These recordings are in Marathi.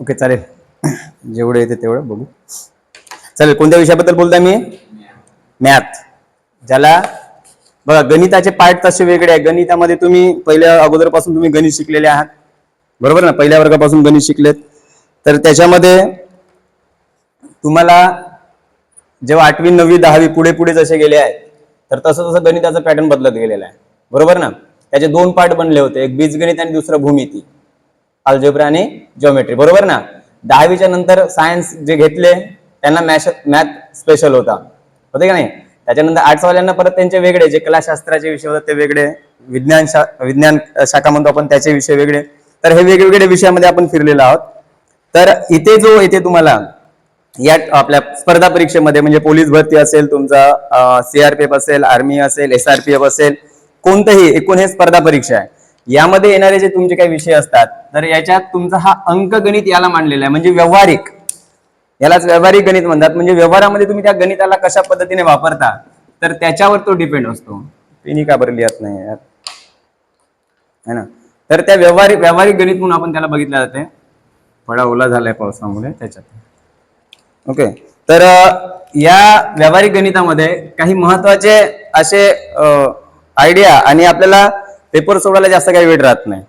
ओके चालेल. जेवढं येते तेवढं बघू. चालेल कोणत्या विषयाबद्दल बोलताय मी? मॅथ. ज्याला बघा गणिताचे पार्ट तसे वेगळे आहे गणितामध्ये तुम्ही पहिल्या अगोदरपासून तुम्ही गणित शिकलेले आहात. बरोबर ना? पहिल्या वर्गापासून गणित शिकलेत. तर त्याच्यामध्ये तुम्हाला जेव्हा आठवी नववी दहावी पुढे पुढे जसे गेले आहेत तर तसं तसं गणिताचं पॅटर्न बदलत गेलेलं आहे. बरोबर ना? त्याचे दोन पार्ट बनले होते. एक बीजगणित आणि दुसरं भूमिती. अल्जेब्रा आणि जिओमेट्री बरोबर ना? दहावीच्या नंतर सायन्स जे घेतले त्यांना मॅश मॅथ स्पेशल होता. होते का नाही? त्याच्यानंतर आर्ट्सवाल्यांना परत त्यांचे वेगळे जे कलाशास्त्राचे विषय होते ते वेगळे विज्ञान शा विज्ञान शाखा म्हणतो आपण त्याचे विषय वेगळे. तर हे वेगवेगळे विषयामध्ये आपण फिरलेलो आहोत. तर इथे जो इथे तुम्हाला या आपल्या स्पर्धा परीक्षेमध्ये म्हणजे पोलीस भरती असेल तुमचा सीआरपीएफ असेल आर्मी असेल एसआरपीएफ असेल कोणतंही एकूण हे स्पर्धा परीक्षा आहे. यामध्ये येणारे जे तुमचे काही विषय असतात तर याच्यात तुमचा हा अंक गणित याला मांडलेला आहे म्हणजे व्यावहारिक. यालाच व्यावहारिक गणित म्हणतात म्हणजे व्यवहारामध्ये तुम्ही त्या गणिताला कशा पद्धतीने वापरता तर त्याच्यावर तो डिपेंड असतो. पेनी का बरं लिहत नाही यार? है ना? तर त्या व्यवहारिक व्यावहारिक गणित म्हणून आपण त्याला बघितलं जाते थोडा ओला झालाय पावसामुळे त्याच्यात. ओके. तर या व्यावहारिक गणितामध्ये काही महत्त्वाचे असे आयडिया आणि आपल्याला पेपर सोडवायला जास्त काही वेळ राहत नाही.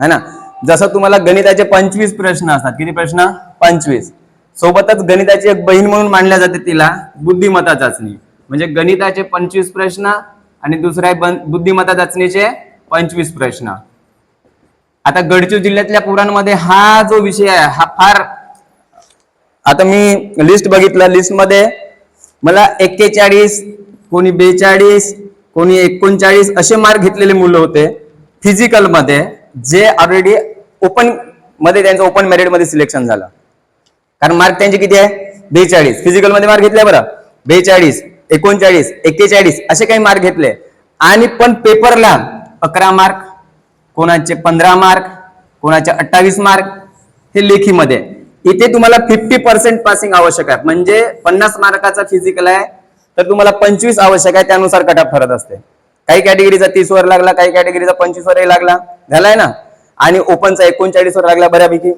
है ना? जसं तुम्हाला गणिताचे पंचवीस प्रश्न असतात. किती प्रश्न? पंचवीस. सोबतच गणिताची एक बहीण म्हणून मानल्या जाते तिला बुद्धिमत्ता चाचणी. म्हणजे गणिताचे पंचवीस प्रश्न आणि दुसऱ्या बन- बुद्धिमत्ता चाचणीचे पंचवीस प्रश्न. आता गडचिर जिल्ह्यातल्या पुराणमध्ये हा जो विषय आहे हा फार आता मी लिस्ट बघितलं. लिस्टमध्ये मला एक्केचाळीस कोणी बेचाळीस कोणी एकोणचाळीस असे मार्क घेतलेले मुलं होते फिजिकलमध्ये जे ऑलरेडी ओपनमध्ये त्यांचं ओपन मेरिटमध्ये सिलेक्शन झालं. कारण मार्क त्यांचे किती आहे? बेचाळीस. फिजिकलमध्ये मार्क घेतले बरं. बेचाळीस एकोणचाळीस एक्केचाळीस असे काही मार्क घेतले. आणि पण पेपरला अकरा मार्क कोणाचे पंधरा मार्क कोणाचे अठ्ठावीस मार्क हे लेखीमध्ये. इथे तुम्हाला फिफ्टी पर्सेंट पासिंग आवश्यक आहे. म्हणजे पन्नास मार्काचा फिजिकल आहे तर तुम्हाला पंचवीस आवश्यक आहे त्यानुसार कटाप ठरत असते. काही कॅटेगरीचा तीस वर लागला काही कॅटेगरीचा पंचवीस वरही लागला. झालाय ना? आणि ओपनचा एकोणचाळीस वर लागला बऱ्यापैकी.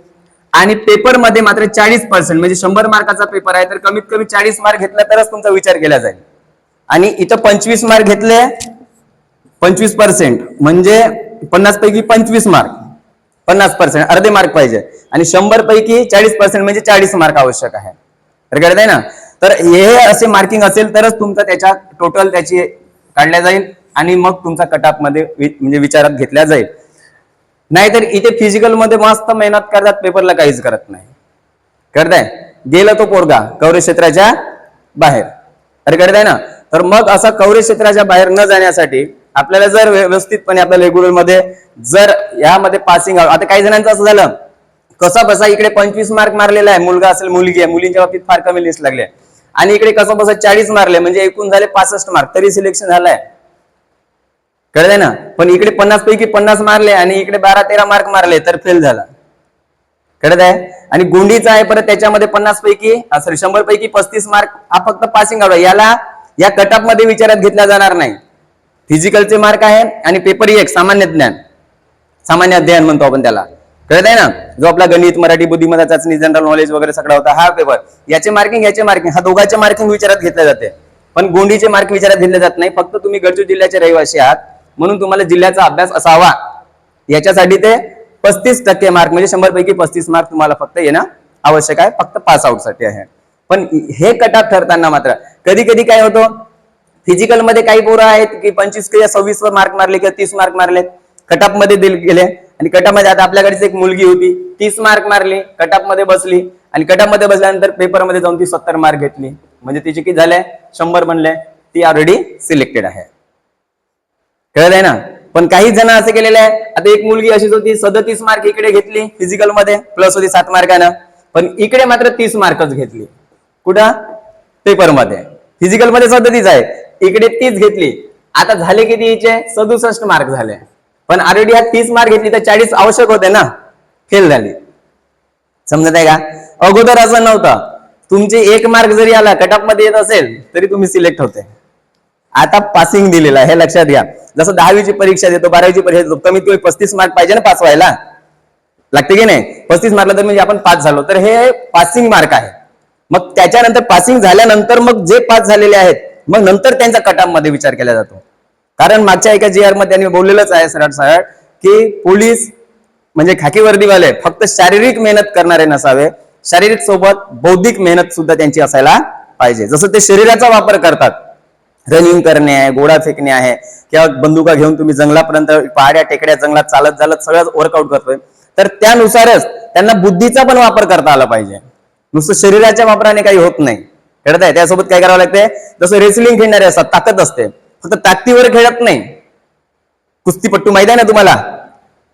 आणि पेपरमध्ये मात्र चाळीस पर्सेंट म्हणजे शंभर मार्काचा पेपर आहे तर कमीत कमी चाळीस मार्क घेतला तरच तुमचा विचार केला जाईल. आणि इथं पंचवीस मार्क घेतले पंचवीस पर्सेंट म्हणजे पन्नास पैकी पंचवीस मार्क पन्नास पर्सेंट अर्धे मार्क पाहिजे. आणि शंभर पैकी चाळीस पर्सेंट म्हणजे चाळीस मार्क आवश्यक आहे. तर कळत आहे ना? तर हे असे मार्किंग असेल तरच तुमचं त्याच्या टोटल त्याची काढल्या जाईल आणि मग तुमचा कटापमध्ये वि- म्हणजे विचारात घेतल्या जाईल. नाहीतर इथे फिजिकलमध्ये मस्त मेहनत करतात पेपरला काहीच करत नाही. करताय गेला तो पोरगा कौरे क्षेत्राच्या बाहेर. अरे करताय ना? तर मग असा कौरे क्षेत्राच्या बाहेर न जाण्यासाठी आपल्याला जर व्यवस्थितपणे आपल्या रेग्युलरमध्ये जर यामध्ये पासिंग आता काही जणांचं असं झालं कसा बसा इकडे पंचवीस मार्क मारलेला आहे मुलगा असेल मुलगी आहे मुलींच्या बाबतीत फार कमी लिस्ट लागले आणि इकडे कसं बसा चाळीस मारले म्हणजे एकूण झाले पासष्ट मार्क. तरी सिलेक्शन झालंय. कळलंय ना? पण इकडे पन्नास पैकी पन्नास मारले आणि इकडे बारा तेरा मार्क मारले तर फेल झाला. कळत आहे आणि गोंडीचा आहे परत त्याच्यामध्ये पन्नास पैकी सॉरी शंभर पैकी पस्तीस मार्क हा फक्त पासिंग आउट याला या कटअपमध्ये विचारात घेतला जाणार नाही. फिजिकलचे मार्क आहे आणि पेपर एक सामान्य ज्ञान. सामान्य अध्ययन म्हणतो आपण त्याला. कळत आहे ना? जो आपला गणित मराठी बुद्धिमत्ता चाचणी जनरल नॉलेज वगैरे सगळा होता हा पेपर याचे मार्किंग याचे मार्किंग हा दोघांचे मार्किंग विचारात घेतले जाते. पण गोंडीचे मार्क विचारात घेतले जात नाही. फक्त तुम्ही गडचू जिल्ह्याचे रहिवासी आहात. म्हणून तुम्हाला जिल्ह्याचा अभ्यास असावा. याच्यासाठी ते पस्तीस टक्के मार्क म्हणजे शंभर पैकी पस्तीस मार्क तुम्हाला फक्त येणं आवश्यक आहे. फक्त पास आउटसाठी आहे. पण हे कटाप ठरताना मात्र कधी कधी काय होतं? फिजिकलमध्ये काही पोरं आहेत की पंचवीस किंवा सव्वीस वर मार्क मारले किंवा तीस मार्क मारले कटापमध्ये गेले. आणि कटामध्ये आता आपल्याकडेच एक मुलगी होती तीस मार्क मारली कटापमध्ये बसली. आणि कटापमध्ये बसल्यानंतर पेपरमध्ये जाऊन ती सत्तर मार्क घेतली. म्हणजे तिचे किती झाले? शंभर बनले. ती ऑलरेडी सिलेक्टेड आहे. कळत आहे ना? पण काही जण असे केलेले आहे. आता एक मुलगी अशीच होती सदतीस मार्क इकडे घेतली फिजिकलमध्ये प्लस होती सात मार्कानं पण इकडे मात्र तीस मार्कच घेतली. कुठं? पेपरमध्ये फिजिकलमध्ये सदतीस आहे. इकडे तीच घेतली. आता झाले किती हिचे? सदुसष्ट मार्क झाले. पण ऑलरेडी ह्या तीस मार्क घेतली तर चाळीस आवश्यक होते ना. फेल झाली. समजत आहे का? अगोदर असं नव्हतं. तुमचे एक मार्क जरी आला कटअपमध्ये येत असेल तरी तुम्ही सिलेक्ट होते. आता पासिंग दिलेलं आहे हे लक्षात घ्या. जसं दहावीची परीक्षा देतो बारावीची परीक्षा देतो कमीत कमी पस्तीस मार्क पाहिजे ना पास व्हायला लागते की नाही? पस्तीस मार्कला तर म्हणजे आपण पास झालो. तर हे पासिंग मार्क आहे. मग त्याच्यानंतर पासिंग झाल्यानंतर मग जे पास झालेले आहेत मग नंतर त्यांचा कटापमध्ये विचार केला जातो. कारण मागच्या एका जी आरमध्ये त्यांनी बोललेलंच आहे सरळ सरळ की पोलीस म्हणजे खाकी वर्दीवाले फक्त शारीरिक मेहनत करणारे नसावे. शारीरिक सोबत बौद्धिक मेहनत सुद्धा त्यांची असायला पाहिजे. जसं ते शरीराचा वापर करतात. रनिंग करणे आहे गोळा फेकणे आहे किंवा बंदुका घेऊन तुम्ही जंगलापर्यंत पहाड्या टेकड्या जंगलात चालत चालत सगळं वर्कआउट करतोय. तर त्यानुसारच त्यांना बुद्धीचा पण वापर करता आला पाहिजे. नुसतं शरीराच्या वापराने काही होत नाही. कळत आहे त्यासोबत काय करावं लागते जसं रेसलिंग खेळणारे असतात ताकद असते. फक्त ताकदीवर खेळत नाही. कुस्तीपट्टू माहिती आहे ना तुम्हाला?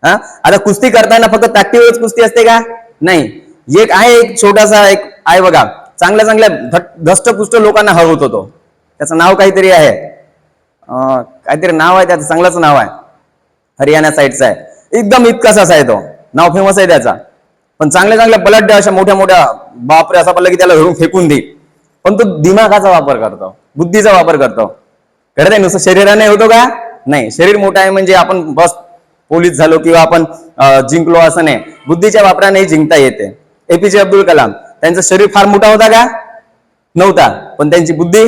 हा? आता कुस्ती करताना फक्त ताकदीवरच कुस्ती असते का? नाही. एक आहे एक छोटासा एक आहे बघा. चांगल्या चांगल्या धट- धष्टपुष्ट लोकांना हरवत होतो त्याचं नाव काहीतरी आहे. काहीतरी नाव आहे त्याचं चांगलंच नाव आहे. हरियाणा साईडचा आहे. एकदम इतकासाच आहे तो. नाव फेमस आहे त्याचा. पण चांगल्या चांगल्या बलाढ्य अशा मोठ्या मोठ्या बापरे असा पडला की त्याला धरून फेकून दे. पण तो दिमागाचा वापर करतो. बुद्धीचा वापर करतो. खरं आहे नुसतं शरीराने होतो का? नाही. शरीर मोठं आहे म्हणजे आपण बस पोलीस झालो किंवा आपण जिंकलो असं नाही. बुद्धीच्या वापराने जिंकता येते. एपीजे अब्दुल कलाम त्यांचं शरीर फार मोठा होता का? नव्हता. पण त्यांची बुद्धी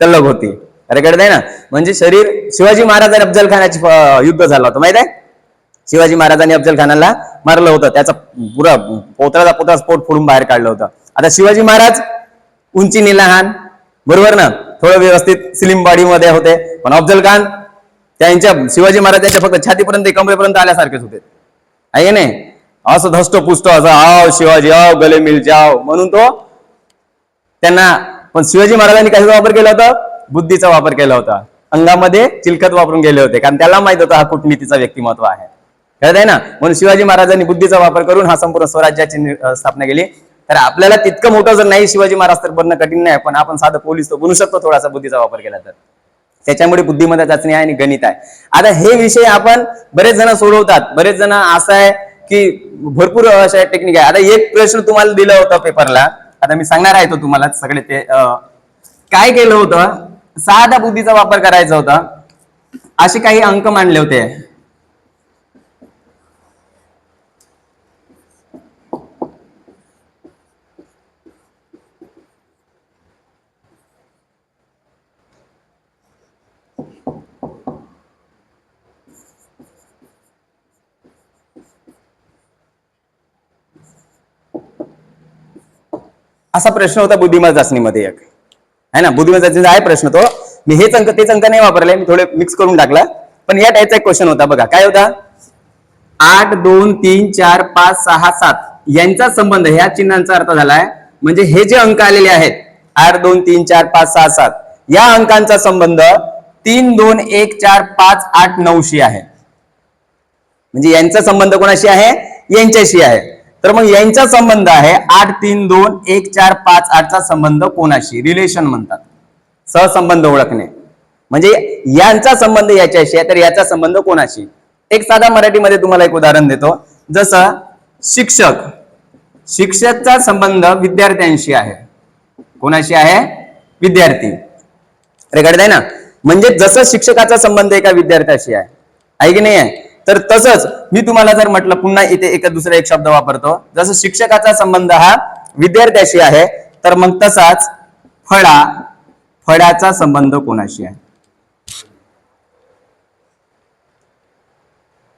तल्लग होती. अरे कळत आहे ना? म्हणजे शरीर शिवाजी महाराज आणि अफजल खानाची युद्ध झालं होतं माहीत आहे? शिवाजी महाराजांनी अफजल खानाला मारलं होतं. त्याचा पुरा पोतळाचा पोतळा स्फोट फोडून बाहेर काढलं होतं. आता शिवाजी महाराज उंची लहान. बरोबर ना? थोडं व्यवस्थित स्लिम बॉडीमध्ये होते. पण अफजल खान त्यांच्या शिवाजी महाराजांच्या फक्त छातीपर्यंत कमरेपर्यंत आल्यासारखेच होते. आहे नाही? असं धष्ट पुष्ट असं आव शिवाजी आव गले मिल जाव म्हणून तो त्यांना पण शिवाजी महाराजांनी कशाचा वापर केला होता? बुद्धीचा वापर केला होता. अंगामध्ये चिलखत वापरून गेले होते. कारण त्याला माहीत होतं हा कूटनीतीचा व्यक्तिमत्व आहे. कळत आहे ना? म्हणून शिवाजी महाराजांनी बुद्धीचा वापर करून हा संपूर्ण स्वराज्याची स्थापना केली. तर आपल्याला तितकं मोठं जर नाही शिवाजी महाराज तर बनणं कठीण नाही. पण आपण साधं पोलीस तो बनू शकतो थोडासा बुद्धीचा वापर केला तर. त्याच्यामुळे बुद्धिमत्ता चाचणी आहे आणि गणित आहे. आता हे विषय आपण बरेच जण सोडवतात. बरेच जण असं आहे की भरपूर अशा टेक्निक आहे. आता एक प्रश्न तुम्हाला दिला होता पेपरला आता मी सांगणार आहे तो तुम्हाला सगळे ते काय केलं होतं? साधा बुद्धीचा वापर करायचा होता. असे काही अंक मांडले होते. असा प्रश्न होता बुद्धिमत्ता चाचणीमध्ये एक. आहे ना? बुद्धिमत्ता चाचणीचा आहे प्रश्न तो. मी हेच अंक तेच अंक नाही वापरले मी थोडे मिक्स करून टाकला. पण या टाईपचा एक क्वेश्चन होता बघा. काय होता? आठ दोन तीन चार पाच सहा सात. यांचा संबंध ह्या चिन्हांचा अर्थ झालाय म्हणजे हे जे अंक आलेले आहेत आठ दोन तीन चार पाच सहा सात. या अंकांचा संबंध तीन दोन एक चार पाच आठ नऊशी आहे. म्हणजे यांचा संबंध कोणाशी आहे? यांच्याशी आहे. तर मग यांचा संबंध आहे आठ तीन दोन एक चार पाच आठचा संबंध कोणाशी? रिलेशन म्हणतात. सहसंबंध ओळखणे. म्हणजे यांचा संबंध याच्याशी आहे तर याचा संबंध कोणाशी? एक साधा मराठीमध्ये तुम्हाला एक उदाहरण देतो. जसं शिक्षक. शिक्षकचा संबंध विद्यार्थ्यांशी आहे. कोणाशी आहे? विद्यार्थी. रेकॉर्ड आहे ना? म्हणजे जसं शिक्षकाचा संबंध एका विद्यार्थ्याशी आहे. आहे की नाही आहे? तर तसंच मी तुम्हाला जर म्हटलं पुन्हा इथे एक दुसरा एक शब्द वापरतो. जसं शिक्षकाचा संबंध हा विद्यार्थ्याशी आहे तर मग तसाच फळा फळाचा संबंध कोणाशी आहे?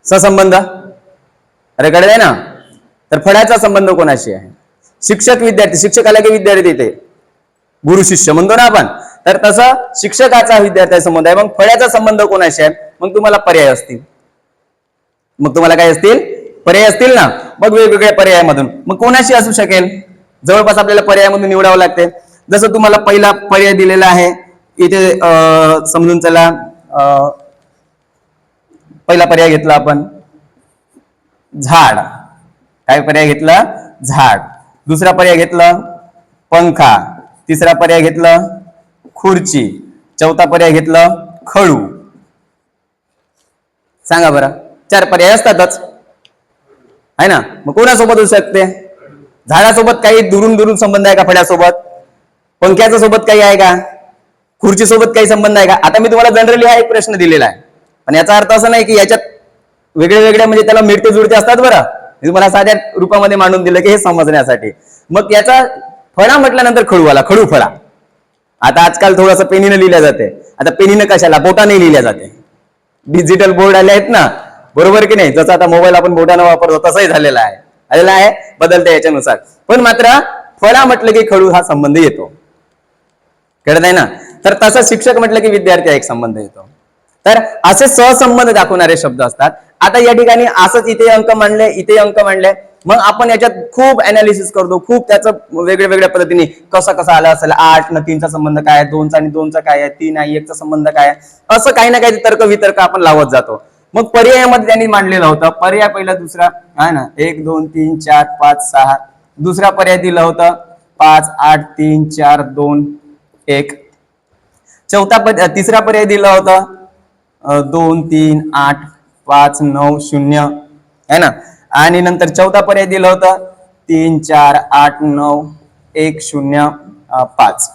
संबंध अरे कळत आहे ना? तर फळाचा संबंध कोणाशी आहे? शिक्षक विद्यार्थी शिक्षकाला की विद्यार्थी येते गुरु शिष्य म्हणतो ना आपण. तर तसं शिक्षकाचा विद्यार्थ्याचा संबंध आहे. मग फळ्याचा संबंध कोणाशी आहे? मग तुम्हाला पर्याय असतील. मग तुम्हाला काय असतील? पर्याय असतील ना? मग वेगवेगळ्या पर्यायामधून. मग कोणाशी असू शकेल? जवळपास आपल्याला पर्यायामधून निवडावं लागते. जसं तुम्हाला पहिला पर्याय दिलेला आहे इथे समजून चला पहिला पर्याय घेतला आपण. झाड. काय पर्याय घेतला? झाड. दुसरा पर्याय घेतला पंखा. तिसरा पर्याय घेतला खुर्ची. चौथा पर्याय घेतला खळू सांगा बरं. चार पर्याय असतातच. आहे ना? मग कोणासोबत होऊ शकते? झाडासोबत काही दुरून दुरून संबंध आहे का फड्यासोबत पंख्याच्या सोबत काही आहे का? खुर्ची सोबत काही संबंध आहे का? आता मी तुम्हाला जनरली हा एक प्रश्न दिलेला आहे. पण याचा अर्थ असा नाही की याच्यात वेगळे वेगळे म्हणजे त्याला मिळते जुळते असतात बरं. मी तुम्हाला साध्या रूपामध्ये मांडून दिलं की हे समजण्यासाठी. मग याचा फळा म्हटल्यानंतर खडू आला खडू फळा. आता आजकाल थोडंसं पेनीनं लिहिल्या जाते. आता पेनीनं कशाला? बोटाने लिहिल्या जाते. डिजिटल बोर्ड आले आहेत ना. बरोबर की नाही? जसं आता मोबाईल आपण मोठ्यानं वापरतो तसाही झालेला आहे. आलेला आहे बदलते याच्यानुसार. पण मात्र फळा म्हटलं की खडू हा संबंध येतो. कळत आहे ना? तर तसं शिक्षक म्हटलं की विद्यार्थी हा एक संबंध येतो. तर असे सहसंबंध दाखवणारे शब्द असतात. आता या ठिकाणी असंच इथे अंक मांडले इथे अंक मांडले. मग आपण याच्यात खूप अनालिसिस करतो खूप त्याचं वेगळ्या वेगळ्या पद्धतीने कसा कसा आला असेल आठ न तीनचा संबंध काय आहे दोनचा आणि दोनचा काय आहे तीन आणि एकचा संबंध काय आहे असं काही ना काही तर्क वितर्क आपण लावत जातो. मग पर्यायामध्ये त्यांनी मांडलेला होता. पर्याय पहिला दुसरा आहे ना? एक दोन तीन चार पाच सहा. दुसरा पर्याय दिलं होतं. पाच आठ तीन चार दोन एक. चौथा पर्याय तिसरा पर्याय दिला होता. दोन तीन आठ पाच नऊ शून्य. है ना? आणि नंतर चौथा पर्याय दिला होता. तीन चार आठ नऊ एक शून्य पाच.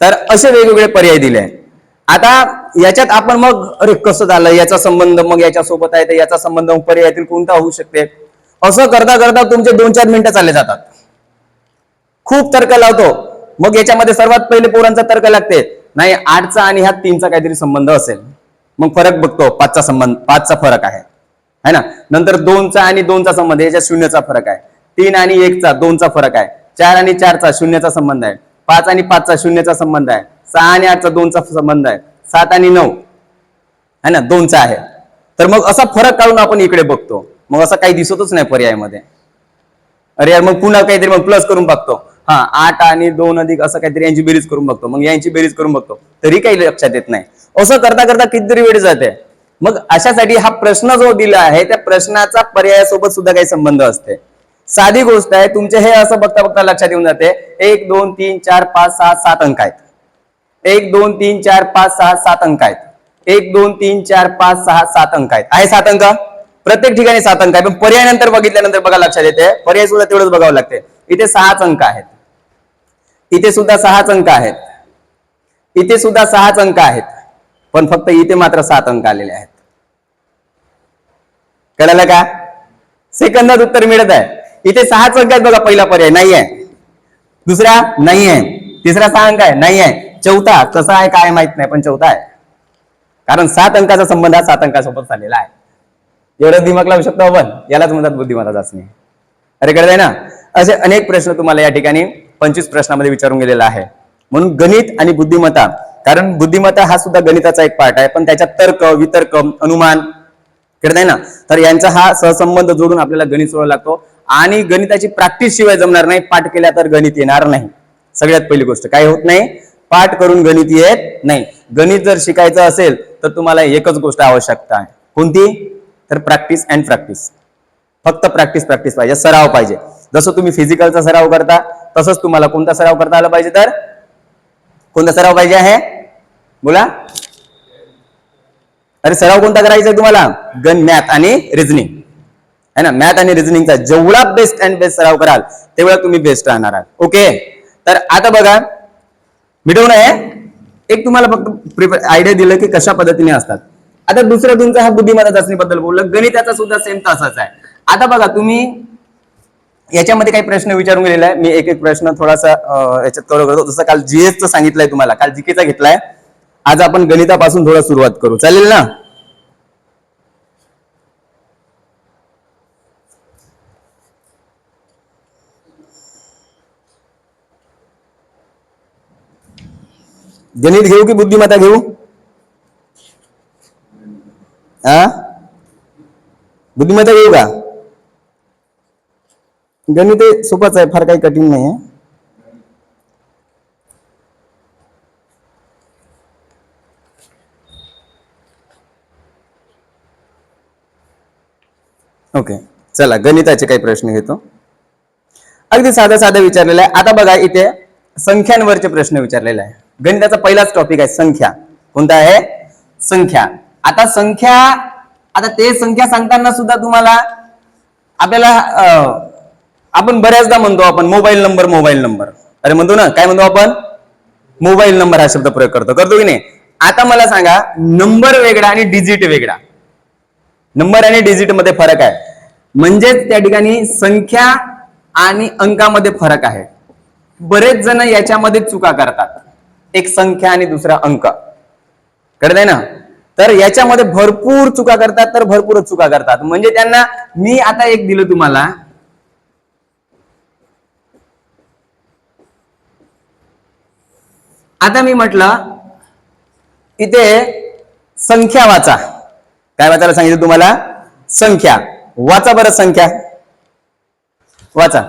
तर असे वेगवेगळे पर्याय दिले. आहेत आता याच्यात आपण मग अरे कसं झालं? याचा संबंध मग याच्यासोबत आहे तर याचा संबंध पर्यायातील कोणता होऊ शकते? असं करता करता तुमचे दोन चार मिनिटं चालले जातात. खूप तर्क लावतो. मग याच्यामध्ये सर्वात पहिले पोरांचा तर्क लागते. नाही आठचा आणि ह्या तीनचा काहीतरी संबंध असेल. मग फरक बघतो पाचचा संबंध पाचचा फरक आहे. है ना? नंतर दोनचा आणि दोनचा संबंध याच्यात शून्यचा फरक आहे. तीन आणि एकचा दोनचा फरक आहे. चार आणि चारचा शून्याचा संबंध आहे. पाच आणि पाचचा शून्याचा संबंध आहे. सहा आणि आठचा दोनचा संबंध आहे. सात आणि नऊ. है ना? दोनचा आहे. तर मग असा फरक काढून आपण इकडे बघतो. मग असं काही दिसतच नाही पर्यायामध्ये. अरे यार मग पुन्हा काहीतरी मग प्लस करून बघतो. हा आठ आणि दोन अधिक असं काहीतरी यांची बेरीज करून बघतो. मग यांची बेरीज करून बघतो. तरी काही लक्षात येत नाही. असं करता करता कितीतरी वेळ जाते. मग अशासाठी हा प्रश्न जो दिला आहे त्या प्रश्नाचा पर्यायासोबत सुद्धा काही संबंध असते. साधी गोष्ट आहे तुमचे हे असं बघता बघता लक्षात येऊन जाते. एक दोन तीन चार पाच सहा सात अंक आहेत. एक दोन तीन चार पाच सहा सात अंक आहेत. एक दोन तीन चार पाच सहा सात अंक आहेत. आहे सात अंक? प्रत्येक ठिकाणी सात अंक आहे पण पर्याय नंतर बघितल्यानंतर बघा लक्षात येते. पर्याय सुद्धा तेवढंच बघावं लागते. इथे सहाच अंक आहेत. इथे सुद्धा सहाच अंक आहेत. इथे सुद्धा सहाच अंक आहेत. पण फक्त इथे मात्र सात अंक आलेले आहेत. कळालं का? सेकंदात उत्तर मिळत आहे. इथे सहाच अंक आहेत बघा पहिला पर्याय. नाही आहे दुसरा? नाही आहे तिसरा सहा अंक आहे नाही आहे चौथा कसा आहे काय माहीत नाही पण चौथा आहे. कारण सात अंकाचा संबंध हा सात अंकासोबत झालेला आहे. एवढं दिमाग लावू शकतो आपण. यालाच म्हणतात बुद्धिमत्ता चाचणी. अरे कळत ना? असे अनेक प्रश्न तुम्हाला या ठिकाणी पंचवीस प्रश्नामध्ये विचारून गेलेला आहे. म्हणून गणित आणि बुद्धिमत्ता कारण बुद्धिमत्ता हा सुद्धा गणिताचा एक पार्ट आहे पण त्याच्यात तर्क वितर्क अनुमान कळत आहे ना? तर यांचा हा सहसंबंध जोडून आपल्याला गणित सोडवा लागतो. आणि गणिताची प्रॅक्टिस शिवाय जमणार नाही. पाठ केल्या तर गणित येणार नाही. सगळ्यात पहिली गोष्ट. काय होत नाही. पाठ करून गणित येत नाही. गणित जर शिकायचं असेल तर तुम्हाला एकच गोष्ट आवश्यकता आहे. कोणती? तर प्रॅक्टिस अँड प्रॅक्टिस फक्त प्रॅक्टिस प्रॅक्टिस पाहिजे. सराव पाहिजे. जसं तुम्ही फिजिकलचा सराव करता तसंच तुम्हाला कोणता सराव करता आला पाहिजे तर? कोणता सराव पाहिजे आहे? बोला. अरे सराव कोणता करायचा आहे तुम्हाला? गण मॅथ आणि रिझनिंग है ना? मॅथ आणि रिझनिंगचा जेवढा बेस्ट अँड बेस्ट सराव कराल तेवढा तुम्ही बेस्ट राहणार आहात. ओके तर आता बघा मिटवणं आहे. एक तुम्हाला फक्त आयडिया दिलं की कशा पद्धतीने असतात. आता दुसरं तुमचा हा बुद्धिमत्ता चाचणीबद्दल बोललं गणिताचा सुद्धा सेम तसाच आहे. आता बघा तुम्ही याच्यामध्ये काही प्रश्न विचारून गेलेला आहे. मी एक एक प्रश्न थोडासा याच्यात कव्हर करतो. जसं काल जीएसचं सांगितलंय तुम्हाला काल जीकेचा घेतलाय. आज आपण गणितापासून थोडा सुरुवात करू. चालेल ना? गणित घेऊ की बुद्धिमत्ता घेऊ? हा बुद्धिमत्ता घेऊ का? गणित हे सोपंच आहे फार काही कठीण नाही आहे ओके चला गणिताचे काही प्रश्न घेतो. अगदी साधा साधा विचारलेला आहे. आता बघा इथे संख्यांवरचे प्रश्न विचारलेले आहे. गणिताचा पहिलाच टॉपिक आहे संख्या. कोणता आहे? संख्या. आता संख्या आता ते संख्या सांगताना सुद्धा तुम्हाला आपल्याला आपण बऱ्याचदा म्हणतो आपण मोबाईल नंबर मोबाईल नंबर अरे म्हणतो ना काय म्हणतो आपण? मोबाईल नंबर हा शब्द प्रयोग करतो. करतो की नाही? आता मला सांगा नंबर वेगळा आणि डिजिट वेगळा. नंबर आणि डिजिटमध्ये फरक आहे. म्हणजेच त्या ठिकाणी संख्या आणि अंकामध्ये फरक आहे. बरेच जण याच्यामध्ये चुका करतात. एक संख्या आणि दुसरा अंक. कळलंय आहे ना? तर याच्यामध्ये भरपूर चुका करतात तर भरपूरच चुका करतात. म्हणजे त्यांना मी आता एक दिलं तुम्हाला. आता मी म्हटलं इथे संख्या वाचा. काय वाचायला सांगितलं तुम्हाला? संख्या. वाचा बरं संख्या. वाचा.